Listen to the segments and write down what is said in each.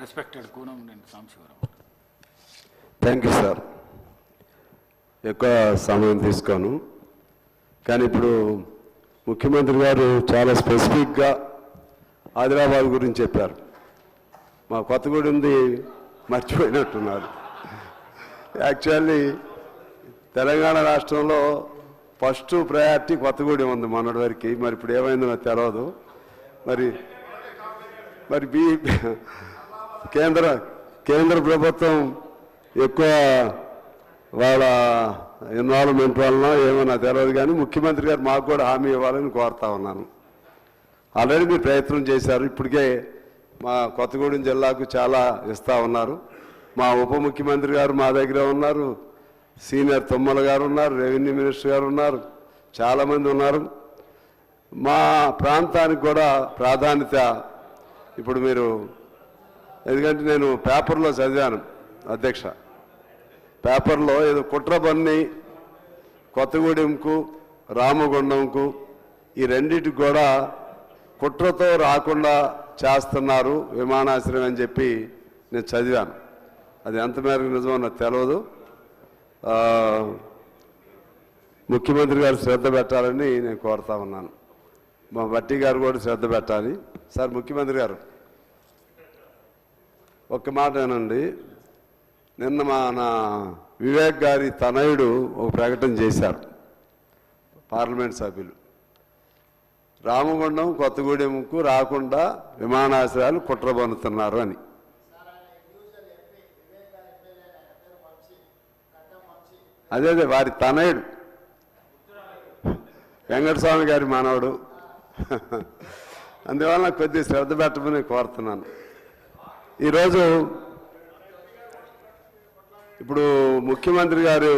Respected Koonam నేను thank you sir ఎక్కువ సమయం తీసుకోను. కానీ ఇప్పుడు ముఖ్యమంత్రి గారు చాలా స్పెసిఫిక్గా ఆదిలాబాద్ గురించి చెప్పారు. మా కొత్తగూడెంది మర్చిపోయినట్టున్నారు. యాక్చువల్లీ తెలంగాణ రాష్ట్రంలో ఫస్ట్ ప్రయారిటీ కొత్తగూడెం ఉంది మొన్నటి వరకు. మరి ఇప్పుడు ఏమైందో నాకు తెలియదు మరి మరి బీ కేంద్ర కేంద్ర ప్రభుత్వం ఎక్కువ వాళ్ళ ఇన్వాల్వ్మెంట్ వలన ఏమన్నా తెలియదు కానీ ముఖ్యమంత్రి గారు మాకు కూడా హామీ ఇవ్వాలని కోరుతా ఉన్నాను. ఆల్రెడీ మీరు ప్రయత్నం చేశారు. ఇప్పటికే మా కొత్తగూడెం జిల్లాకు చాలా ఇస్తా ఉన్నారు. మా ఉప ముఖ్యమంత్రి గారు మా దగ్గర ఉన్నారు. సీనియర్ తుమ్మల గారు ఉన్నారు. రెవెన్యూ మినిస్టర్ గారు ఉన్నారు. చాలామంది ఉన్నారు. మా ప్రాంతానికి కూడా ప్రాధాన్యత ఇప్పుడు మీరు ఎందుకంటే నేను పేపర్లో చదివాను అధ్యక్ష. పేపర్లో ఏదో కుట్రబన్ని కొత్తగూడెంకు రామగుండంకు ఈ రెండింటికి కూడా కుట్రతో రాకుండా చేస్తున్నారు విమానాశ్రయం అని చెప్పి నేను చదివాను. అది ఎంత మేరకు నిజమో నాకు తెలియదు ముఖ్యమంత్రి గారు శ్రద్ధ పెట్టాలని నేను కోరుతా ఉన్నాను. మా బట్టి గారు కూడా శ్రద్ధ పెట్టాలి. సార్ ముఖ్యమంత్రి గారు. ఒక మాట ఏనండి నిన్న మా నా వివేక్ గారి తనయుడు ఒక ప్రకటన చేశారు పార్లమెంట్ సభ్యులు. రామగుండం కొత్తగూడెంకు రాకుండా విమానాశ్రయాలు కుట్ర కుట్రబన్నుతున్నారు అని. అదే అదే వారి తనయుడు. వెంకటస్వామి గారి మానవుడు. అందువల్ల కొద్దిగా శ్రద్ధ పెట్టమని కోరుతున్నాను. ఈరోజు ఇప్పుడు ముఖ్యమంత్రి గారు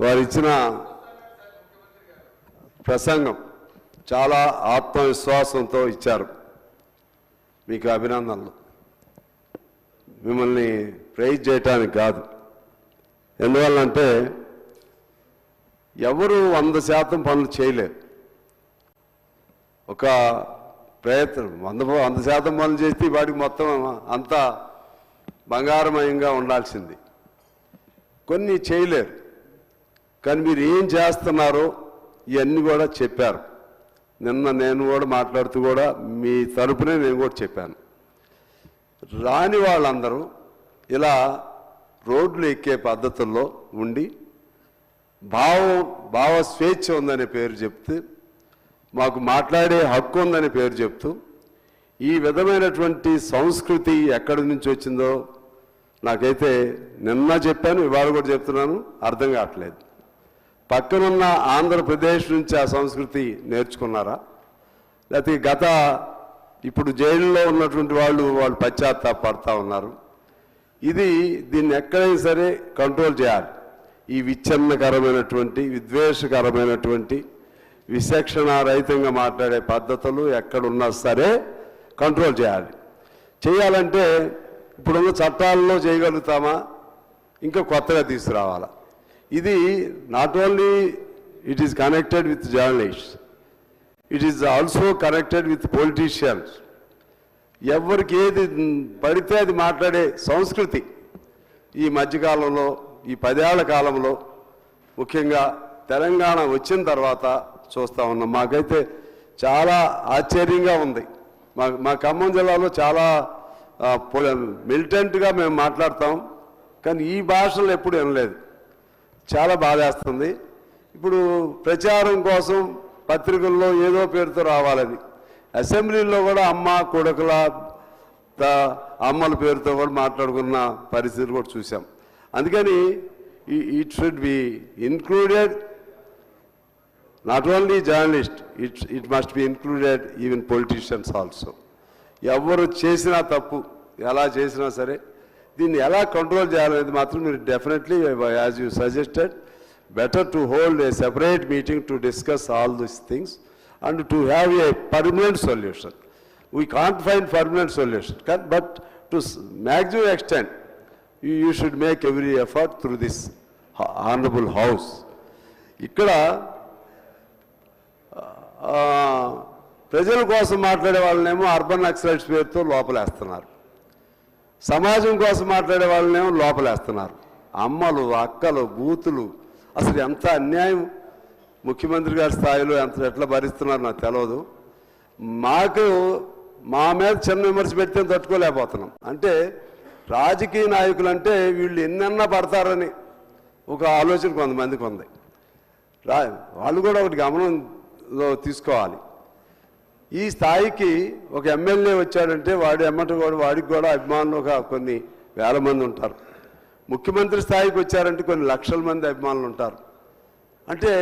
వారు ఇచ్చిన ప్రసంగం చాలా ఆత్మవిశ్వాసంతో ఇచ్చారు. మీకు అభినందనలు. మిమ్మల్ని ప్రైజ్ చేయటానికి కాదు. ఎందువల్లంటే ఎవరు వంద శాతం పనులు చేయలేరు. ఒక ప్రయత్నం. వంద వంద శాతం పనులు చేస్తే వాడికి మొత్తం అంతా బంగారమయంగా ఉండాల్సింది. కొన్ని చేయలేరు. కానీ మీరు ఏం చేస్తున్నారో ఇవన్నీ కూడా చెప్పారు. నిన్న నేను కూడా మాట్లాడుతూ కూడా మీ తరపునే నేను కూడా చెప్పాను. రాని వాళ్ళందరూ ఇలా రోడ్లు ఎక్కే పద్ధతుల్లో ఉండి భావం భావ స్వేచ్ఛ ఉందనే పేరు చెప్తే మాకు మాట్లాడే హక్కు ఉందని పేరు చెప్తూ ఈ విధమైనటువంటి సంస్కృతి ఎక్కడి నుంచి వచ్చిందో నాకైతే నిన్న చెప్పాను ఇవాళ కూడా చెప్తున్నాను అర్థం కావట్లేదు. పక్కనున్న ఆంధ్రప్రదేశ్ నుంచి ఆ సంస్కృతి నేర్చుకున్నారా? లేకపోతే గత ఇప్పుడు జైల్లో ఉన్నటువంటి వాళ్ళు వాళ్ళు పశ్చాత్తాపడతా ఉన్నారు. ఇది దీన్ని ఎక్కడైనా సరే కంట్రోల్ చేయాలి. ఈ విచ్ఛిన్నకరమైనటువంటి విద్వేషకరమైనటువంటి విచక్షణ రహితంగా మాట్లాడే పద్ధతులు ఎక్కడున్నా సరే కంట్రోల్ చేయాలి. చేయాలంటే ఇప్పుడున్న చట్టాల్లో చేయగలుగుతామా? ఇంకా కొత్తగా తీసుకురావాలా? ఇది not only it is connected with journalist it is also connected with politicians ఎవరికి ఏది పడితే అది మాట్లాడే సంస్కృతి ఈ మధ్యకాలంలో ఈ పదేళ్ళ కాలంలో ముఖ్యంగా తెలంగాణ వచ్చిన తర్వాత చూస్తూ ఉన్నాం. మాకైతే చాలా ఆశ్చర్యంగా ఉంది. మా మా ఖమ్మం జిల్లాలో చాలా మిలిటెంట్గా మేము మాట్లాడతాం. కానీ ఈ భాషలు ఎప్పుడు వినలేదు. చాలా బాధేస్తుంది. ఇప్పుడు ప్రచారం కోసం పత్రికల్లో ఏదో పేరుతో రావాలని. అసెంబ్లీలో కూడా అమ్మ కొడుకుల అమ్మల పేరుతో కూడా మాట్లాడుకున్న పరిస్థితులు కూడా చూసాం అందుకని it should be included not only journalist it it must be included even politicians also ఎవరు చేసినా తప్పు ఎలా చేసినా సరే దీన్ని ఎలా కంట్రోల్ చేయాలనేది మాత్రం మీరు definitely as you suggested better to hold a separate meeting to discuss all these things and to have a permanent solution we can't find permanent solution but to maximum extent you should make every effort through this honourable house ఇక్కడ ప్రజల కోసం మాట్లాడే వాళ్ళనేమో urban Naxalites పేరుతో లోపలేస్తున్నారు. సమాజం కోసం మాట్లాడే వాళ్ళనేమో లోపలేస్తున్నారు. అమ్మలు అక్కలు బూతులు అసలు ఎంత అన్యాయం? ముఖ్యమంత్రి గారి స్థాయిలో ఎంత ఎట్లా భరిస్తున్నారు నాకు తెలియదు మాకు మా మీద చిన్న విమర్శ పెడితే తట్టుకోలేకపోతున్నాం. అంటే రాజకీయ నాయకులు అంటే వీళ్ళు ఎన్నన్నా పడతారని ఒక ఆలోచన కొంతమందికి ఉంది. రా వాళ్ళు కూడా ఒకటి గమనం లో తీసుకోవాలి. ఈ స్థాయికి ఒక ఎమ్మెల్యే వచ్చాడంటే వాడి ఎమ్మట కూడా వాడికి కూడా అభిమానులు ఒక కొన్ని వేల మంది ఉంటారు. ముఖ్యమంత్రి స్థాయికి వచ్చారంటే కొన్ని లక్షల మంది అభిమానులు ఉంటారు. అంటే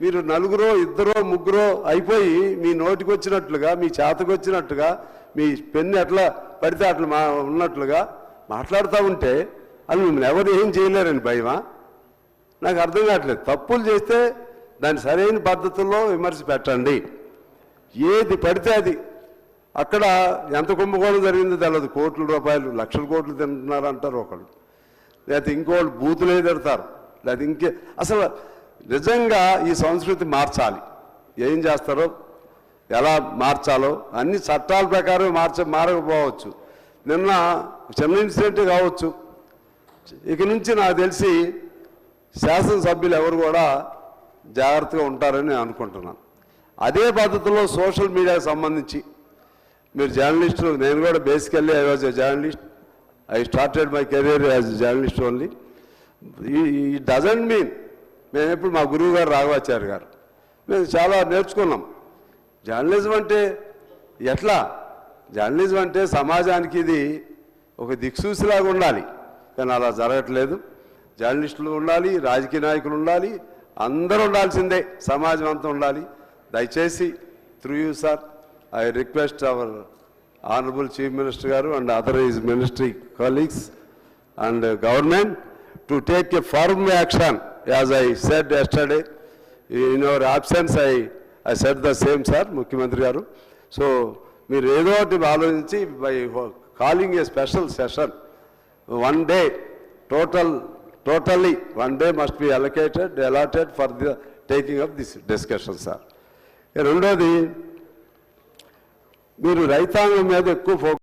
మీరు నలుగురో ఇద్దరో ముగ్గురో అయిపోయి మీ నోటికి వచ్చినట్లుగా మీ చేతకు వచ్చినట్టుగా మీ పెన్ను ఎట్లా పడితే అట్లా మా ఉన్నట్లుగా మాట్లాడుతూ ఉంటే అది మిమ్మల్ని ఎవరు ఏం చేయలేరని భయమా? నాకు అర్థం కావట్లేదు. తప్పులు చేస్తే దాన్ని సరైన పద్ధతుల్లో విమర్శ పెట్టండి. ఏది పడితే అది. అక్కడ ఎంత కుంభకోణం జరిగిందో తెలియదు కోట్ల రూపాయలు లక్షల కోట్లు తింటున్నారు అంటారు ఒకళ్ళు. లేకపోతే ఇంకోళ్ళు బూతులే తిడతారు. లేకపోతే ఇంకే అసలు నిజంగా ఈ సంస్కృతి మార్చాలి. ఏం చేస్తారో ఎలా మార్చాలో అన్ని చట్టాల ప్రకారం మార్చ మారకపోవచ్చు. నిన్న చిన్న ఇన్సిడెంట్ కావచ్చు. ఇక నుంచి నాకు తెలిసి శాసనసభ్యులు ఎవరు కూడా జాగ్రత్తగా ఉంటారని నేను అనుకుంటున్నాను. అదే పద్ధతిలో సోషల్ మీడియాకి సంబంధించి మీరు జర్నలిస్టు నేను కూడా basically I was a journalist I started my career as journalist only ఈ డజంట్ మీన్ మేము ఎప్పుడు మా గురువు గారు రాఘవాచార్య గారు మేము చాలా నేర్చుకున్నాం. జర్నలిజం అంటే ఎట్లా? జర్నలిజం అంటే సమాజానికి ఇది ఒక దిక్సూసిలాగా ఉండాలి. కానీ అలా జరగట్లేదు. జర్నలిస్టులు ఉండాలి రాజకీయ నాయకులు ఉండాలి అందరూ ఉండాల్సిందే సమాజం అంతా ఉండాలి. దయచేసి through you sir I request our honourable chief minister గారు and other is ministry colleagues and government to take a firm action. As I said yesterday in our absence I I said the same sir ముఖ్యమంత్రి గారు. So మీరు ఏదో ఒకటి ఆలోచించి by calling a special session one day total totally one day must be allocated allotted for the taking up this discussion sir రెండోది మీరు రైతాంగం మీద ఎక్కువ ఫోకస్